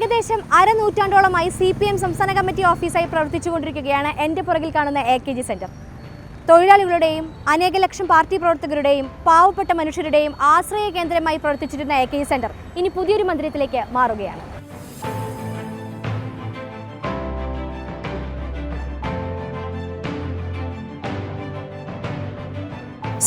ഏകദേശം അരനൂറ്റാണ്ടോളമായി C P M സംസ്ഥാന കമ്മിറ്റി ഓഫീസായി പ്രവർത്തിച്ചുകൊണ്ടിരിക്കുകയാണ് എന്റെ പുറകിൽ കാണുന്ന എ കെ ജി സെന്റർ. തൊഴിലാളികളുടെയും അനേക ലക്ഷം പാർട്ടി പ്രവർത്തകരുടെയും പാവപ്പെട്ട മനുഷ്യരുടെയും ആശ്രയ കേന്ദ്രമായി പ്രവർത്തിച്ചിരുന്ന എ കെ ജി സെന്റർ ഇനി പുതിയൊരു മന്ദിരത്തിലേക്ക് മാറുകയാണ്.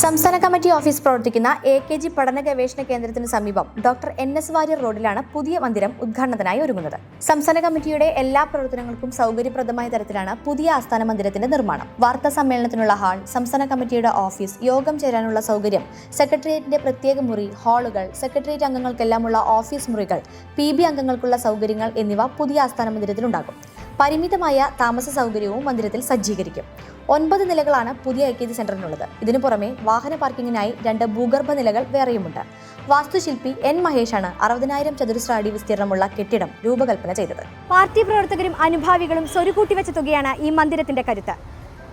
സംസ്ഥാന കമ്മിറ്റി ഓഫീസ് പ്രവർത്തിക്കുന്ന എ കെ ജി പഠന ഗവേഷണ കേന്ദ്രത്തിന് സമീപം ഡോക്ടർ എൻ എസ് വാര്യർ റോഡിലാണ് പുതിയ മന്ദിരം ഉദ്ഘാടനത്തിനായി ഒരുങ്ങുന്നത്. സംസ്ഥാന കമ്മിറ്റിയുടെ എല്ലാ പ്രവർത്തനങ്ങൾക്കും സൗകര്യപ്രദമായ തരത്തിലാണ് പുതിയ ആസ്ഥാന മന്ദിരത്തിന്റെ നിർമ്മാണം. വാർത്താ സമ്മേളനത്തിനുള്ള ഹാൾ സംസ്ഥാന കമ്മിറ്റിയുടെ ഓഫീസ് യോഗം ചേരാനുള്ള സൗകര്യം സെക്രട്ടേറിയറ്റിന്റെ പ്രത്യേക മുറി ഹാളുകൾ സെക്രട്ടേറിയറ്റ് അംഗങ്ങൾക്കെല്ലാമുള്ള ഓഫീസ് മുറികൾ പി ബി അംഗങ്ങൾക്കുള്ള സൗകര്യങ്ങൾ എന്നിവ പുതിയ ആസ്ഥാന മന്ദിരത്തിലുണ്ടാകും. പരിമിതമായ താമസ സൗകര്യവും മന്ദിരത്തിൽ സജ്ജീകരിക്കും. ഒൻപത് നിലകളാണ് പുതിയ ഐ കെ ജി സെന്ററിനുള്ളത്. ഇതിനു പുറമെ വാഹന പാർക്കിങ്ങിനായി രണ്ട് ഭൂഗർഭ നിലകൾ വേറെയുമുണ്ട്. വാസ്തുശില്പി എൻ മഹേഷാണ് അറുപതിനായിരം ചതുരശ്ര അടി വിസ്തീർണമുള്ള കെട്ടിടം രൂപകൽപ്പന ചെയ്തത്. പാർട്ടി പ്രവർത്തകരും അനുഭാവികളും സ്വരുകൂട്ടി വെച്ച തുകയാണ് ഈ മന്ദിരത്തിന്റെ കരുത്ത്.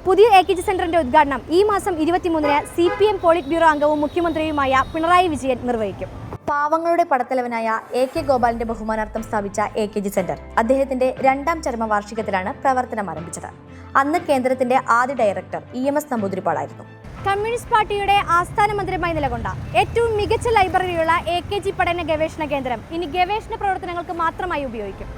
പുതിയ എ കെ ജി സെന്ററിന്റെ ഉദ്ഘാടനം ഈ മാസം ഇരുപത്തിമൂന്നിന് C P M polit bureau അംഗവും മുഖ്യമന്ത്രിയുമായ പിണറായി വിജയൻ നിർവഹിക്കും. പാവങ്ങളുടെ പടത്തലവനായ എ കെ ഗോപാലിന്റെ ബഹുമാനാർത്ഥം സ്ഥാപിച്ച എ കെ ജി സെന്റർ അദ്ദേഹത്തിന്റെ രണ്ടാം ചരമ വാർഷികത്തിലാണ് പ്രവർത്തനം ആരംഭിച്ചത്. അന്ന് കേന്ദ്രത്തിന്റെ ആദ്യ ഡയറക്ടർ ഇ എം എസ് നമ്പൂതിരിപ്പാടായിരുന്നു കമ്മ്യൂണിസ്റ്റ് പാർട്ടിയുടെ ആസ്ഥാന മന്ദിരമായി നിലകൊണ്ട ഏറ്റവും മികച്ച ലൈബ്രറിയുള്ള എ കെ ജി പഠന ഗവേഷണ കേന്ദ്രം ഇനി ഗവേഷണ പ്രവർത്തനങ്ങൾക്ക് മാത്രമായി ഉപയോഗിക്കും.